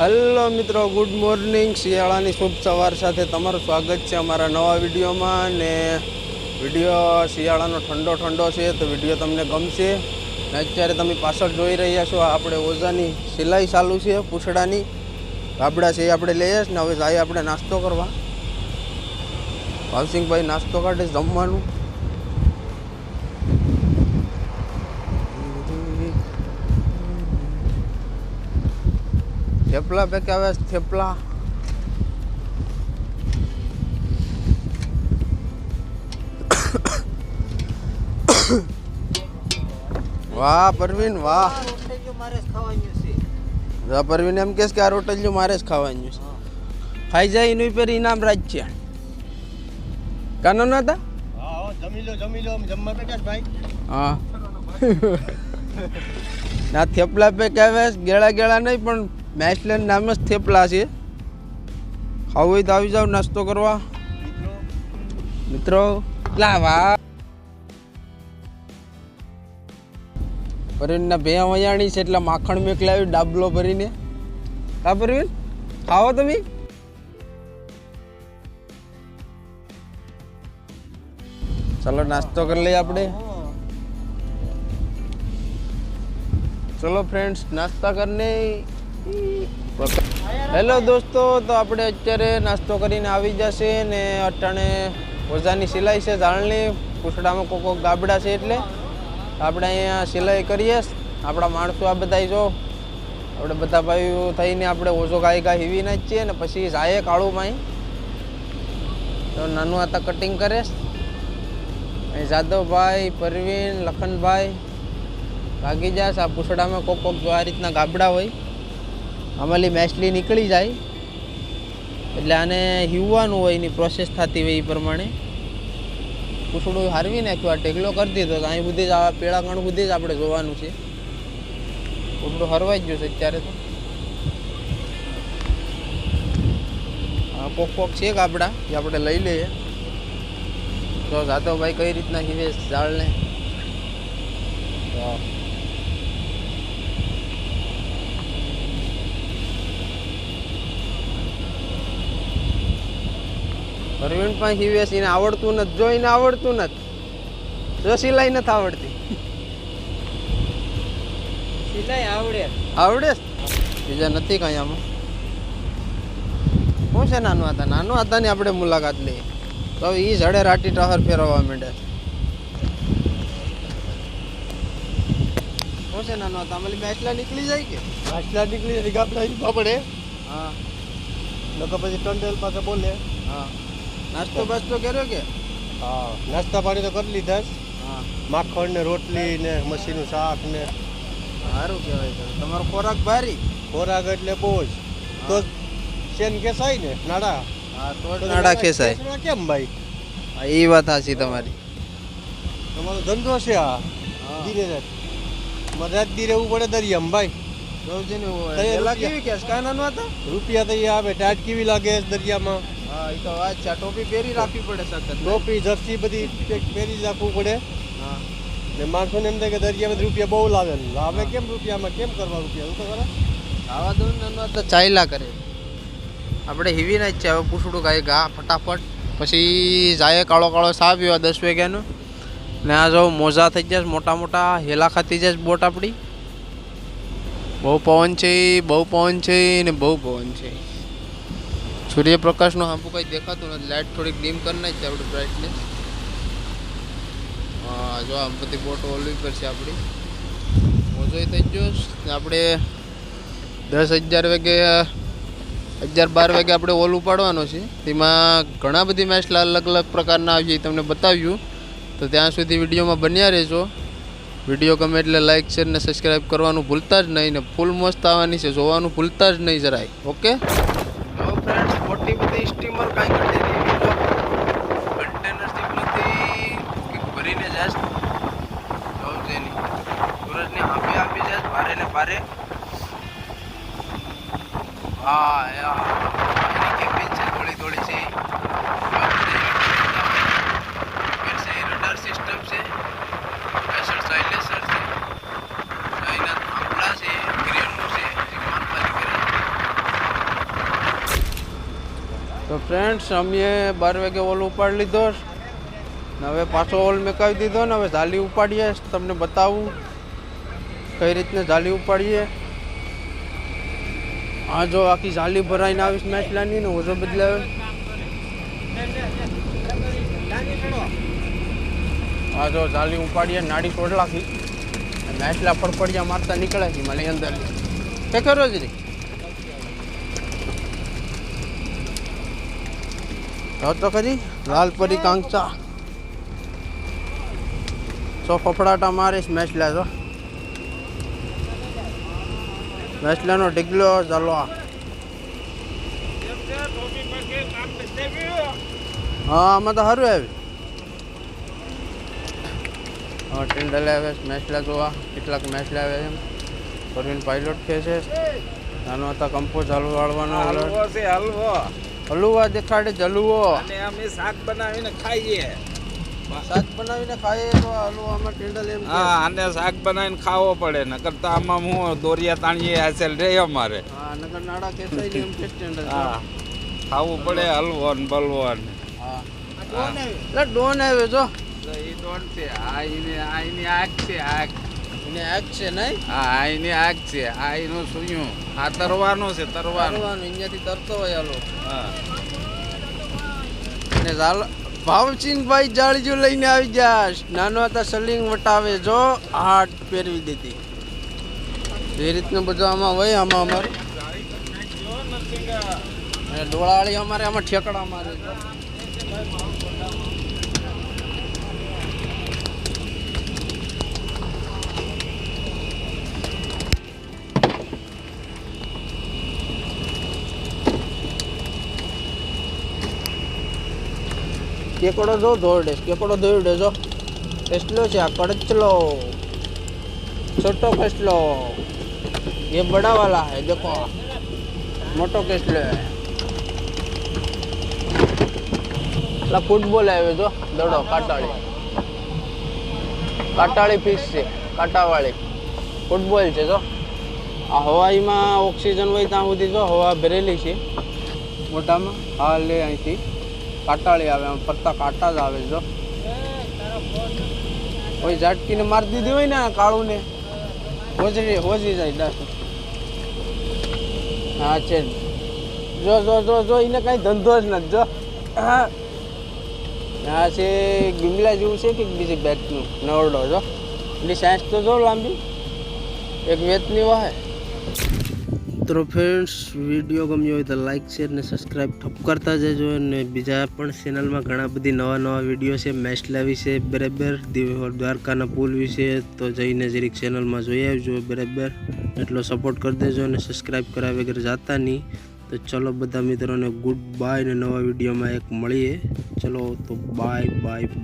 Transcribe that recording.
Hello મિત્રો, good morning. શિયાળાની શુભ સવાર સાથે તમારું સ્વાગત છે અમારા નવા વિડીયોમાં. ને વીડિયો શિયાળાનો ઠંડો ઠંડો છે તો વીડિયો તમને ગમશે. ને અત્યારે તમે પાછળ જોઈ રહ્યા છો આપણે ઓઝાની સિલાઈ ચાલુ છે, પૂછડાની. ગાબડા છે એ આપણે લઈએ ને હવે જાય આપણે નાસ્તો કરવા. ભાવસિંહભાઈ નાસ્તો કાઢે જમવાનું. થેપલા પે આવે થેપલા? વાહ પરવીન વાહ. હા, પરવીન એમ કહેશ કે આ રોટલીઓ મારે જ ખાવાનું છે. ખાઈ જાય એનું ઉપર ઇનામ રાજ છે કાનો ના હતા? જમી ભાઈ હા. ના થેપલા પે કહેવે ગેળા ગેળા નહીં પણ મેસલેન નામ જ થેપલા છે. ખાવું હોય તો આવી જાઓ નાસ્તો કરવા. મિત્રો લા વાહ પરવીનના બે વયાણી છે એટલે માખણ મેકલાવ્યું, ડાબલો ભરીને. કા પરવીન? ખાવો તમે? ચલો, નાસ્તો કરી લઈએ આપણે. ચલો ફ્રેન્ડ્સ નાસ્તા કરને હેલો દોસ્તો, તો આપણે અત્યારે નાસ્તો કરીને આવી જશે ને અટાણે ઓઝાની સિલાઈ છે ઝાડની, પૂછડામાં કોકો ગાબડા છે એટલે આપણે અહીંયા સિલાઈ કરીએ. આપણા માણસો આ બધા જો, આપણે બધા ભાઈઓ થઈને આપણે ઓઝો ગાય ગાય હીવી છીએ ને પછી જાય કાળું માઈ. તો નાનું આતા કટિંગ કરે. જાદવભાઈ, પરવીન, લખનભાઈ ભાગી જાય આ પૂછડામાં કોક કોક આ રીતના ગાબડા હોય. આમાંલી મેસલી નીકળી જાય. એટલે આને હિવવાનું હોય એની પ્રોસેસ થતી હોય એ પ્રમાણે. પૂછડું હારવી નાખ્યું, આ ટેકલો કરી દીધો તો અહીં સુધી જ આ પેળા કણ સુધી જ આપણે જોવાનું છે. પૂછડું હરવાઈ જ છે અત્યારે તો. આ કોક કોક છે ગાબડા જે આપણે લઈ લઈએ. તો જાદવભાઈ કઈ રીતના હિવે ઝાડને વાહ પરવીન પણ હિવેશ એને આવડતું નથી જોઈને આવડતું નથી. જો સિલાઈ નથી આવડતી. સિલાઈ આવડે. આવડે? બીજા નથી કઈ આમાં. શું છે નાનું હતા નાનું હતા ને આપણે મુલાકાત લઈએ. તો એ જડે રાટી ટહર ફેરવવા માંડે. શું છે નાનું હતા અમારી બેચલા નીકળી જાય કે? બેચલા નીકળી જાય ગાબડા પડે. હા. લોકો પછી ટંડેલ પાસે બોલે. હા. નાસ્તો બાસ્તો કર્યો કે? હા નાસ્તા પાણી તો કરી લીધા હા. માખણ ને રોટલી ને મસીનું શાક ને. સારું કહેવાય તો. તમારો ખોરાક ભારી? ખોરાક એટલે બહુ જ. તો શેન કેસાય ને? નાડા? હા તો નાડા કેસાય. કેમ ભાઈ? એ વાત હાસી તમારી. તમારો ધંધો છે આ. ધીરે ધીરે. રાત ધીરે એવું દી રહેવું પડે દરિયામાં ભાઈ. તૈયાર. કેવી કેસ કાના હતા રૂપિયા તો ઈ આવે. ટાટ કેવી લાગે દરિયામાં? હા એ તો વાત છે ટોપી પહેરી રાખવી પડે સખત ટોપી જર્સી બધી પહેરી રાખવું પડે. હા. ને માણસોને એમ થાય કે દરિયામાં રૂપિયા બહુ લાવે. ને લાવે કેમ રૂપિયામાં? કેમ કરવા રૂપિયા? તો ખરા આવા દો ને તો ચાલ્યા ચાયલા કરે. આપણે હેવી ના જ છે હવે પૂછડું કાંઈ ગા ફટાફટ. પછી જાય કાળો કાળો સા એવા દસ વાગ્યાનું. ને આ જો મોજા થઈ જશે મોટા મોટા હેલા ખાતી જશે બોટ આપણી. બહુ પવન છે બહુ પવન છે ને બહુ પવન છે સૂર્યપ્રકાશનો હાંપુ કંઈ દેખાતું નથી. લાઇટ થોડીક ડીમ કરી નાખી આપણે બ્રાઇટનેસ જો આમ બધી બોટ ઓલવી પડશે આપણી. મોજો થઈ ગયો આપણે દસ હજાર વાગે, અગિયાર બાર વાગે આપણે ઓલું ઉપાડવાનો છે. તેમાં ઘણા બધી મેચ અલગ અલગ પ્રકારના આવી તમને બતાવ્યું. તો ત્યાં સુધી વિડીયોમાં બન્યા રહેજો. વીડિયો ગમે એટલે લાઇક શેર ને સબસ્ક્રાઈબ કરવાનું ભૂલતા જ નહીં ને ફૂલ મસ્ત આવવાની છે. જોવાનું ભૂલતા જ નહીં જરાય. ઓકે સ્ટીમર કાંઈ નહીં. કન્ટેનર શિપમાંથી ભરીને જાય સૂરજની સૂરજની હાંફી આપી જાય ભારે ને ભારે. હા, યા એની કેબિન છે થોડી થોડી છે રડાર સિસ્ટમ છે પ્રેશર સાઇલેન્સર છે એના થાંભલા છે ક્રેનનું છે વિમાન પાલિકા તો ફ્રેન્ડ્સ અમે બાર વાગે ઓલ ઉપાડી લીધો હવે પાછો ઓલ મેકાવી દીધો ને હવે જાલી ઉપાડીએ, તમને બતાવું કઈ રીતને જાલી ઉપાડીએ. હા જો આખી જાલી ભરાઈને આવીશ મેચલાની ને ઓછો બદલાવે હા જો જાલી ઉપાડીએ, નાડી ટોડલાથી મેચલા ફડફડિયા મારતા નીકળે છે મને અંદર. તે કરો જ નહીં. તો ખરી? લાલ પરી કાંચા સો ફફડાટા મારીશ મેચલા તો મેચલાનો ઢીગલો ચાલો હા આમાં તો સારું આવ્યું હા ટેન્ડલ આવે મેચલા જોવા કેટલાક મેચલા આવે એમ. પરવીન પાયલોટ કે છે. નાનો હતા કંપો ચાલુ વાળવાનો હલવો છે હલવો. હલુવા દેખાડે જલવો અને અમે શાક બનાવીને ખાઈએ. શાક બનાવીને ખાઈએ તો હલુવામાં ટેન્ડલ એમ હા આને શાક બનાવીને ખાવો પડે ન કરતા આમાં હું દોરિયા તાણીએ હાસેલ રે અમારે. હા નગર નાડા કેસાઈ ને એમ કે ટેન્ડલ હા ખાવું પડે હલવો ને બલવો ને હા. એટલે ડોન આવે જો. એ દોડ છે આ એની આ એની આગ છે આગ. એને આગ છે નહીં? હા આ આગ છે. આ એનું સૂયું આ તરવાનું છે તરવાનું. તરવાનું અહીંયાથી તરતો હોય આલો હા. ને ચાલ ભાવચીનભાઈ જાળીજો લઈને આવી જાશ નાનો હતા સલિંગ વટાવે જો હાટ પહેરવી દીધી. એ રીતનું બધું આમાં હોય આમાં અમારે. અને ડોળાળી અમારે આમાં ઠેકડા મારે. કેકડો જો દોરડે કેકડો દોરડે જો કેટલો છે આ કડચલો छोटो कसलो ये बड़ा वाला है देखो मोटो कसलो है લા ફૂટબોલ આવ્યો જો દડો કાટાળી કાટાળી ફિશ છે કાંટાવાળી ફૂટબોલ છે જો આ હવાઈમાં ઓક્સિજન હોય ત્યાં સુધી જો હવા ભરેલી છે મોટામાં હા લે અહીંથી કાટાળી આવે, આમ ફરતા કાંટા જ આવે જો. કોઈ ઝાટકીને મારી દીધી હોય ને કાળું ને હોજરી હોજી જાય ડાસ હા, છે જો. જો જો જો એને કાંઈ ધંધો જ નથી, જો. હા, છે ગીમલા જેવું છે કે બીજી બેટનું, નવરડો, જો. એની સાયન્સ તો જો લાંબી. એક વેતની વાહે તો ફ્રેન્ડ્સ વીડિયો ગમ્યો હોય તો લાઇક શેર ને સબસ્ક્રાઈબ ઠપ કરતા જજો અને બીજા પણ ચેનલમાં ઘણા બધી નવા નવા વીડિયો છે મેસલા વિશે બરાબર દિવ- દ્વારકાના પુલ વિશે, તો જઈને જરીક ચેનલમાં જોઈ આવજો બરાબર. એટલો સપોર્ટ કરી દેજો અને સબસ્ક્રાઈબ કર્યા વગર જાતા નહીં. તો ચલો બધા મિત્રોને ગુડ બાય ને નવા વિડીયોમાં એક મળીએ. ચલો તો બાય બાય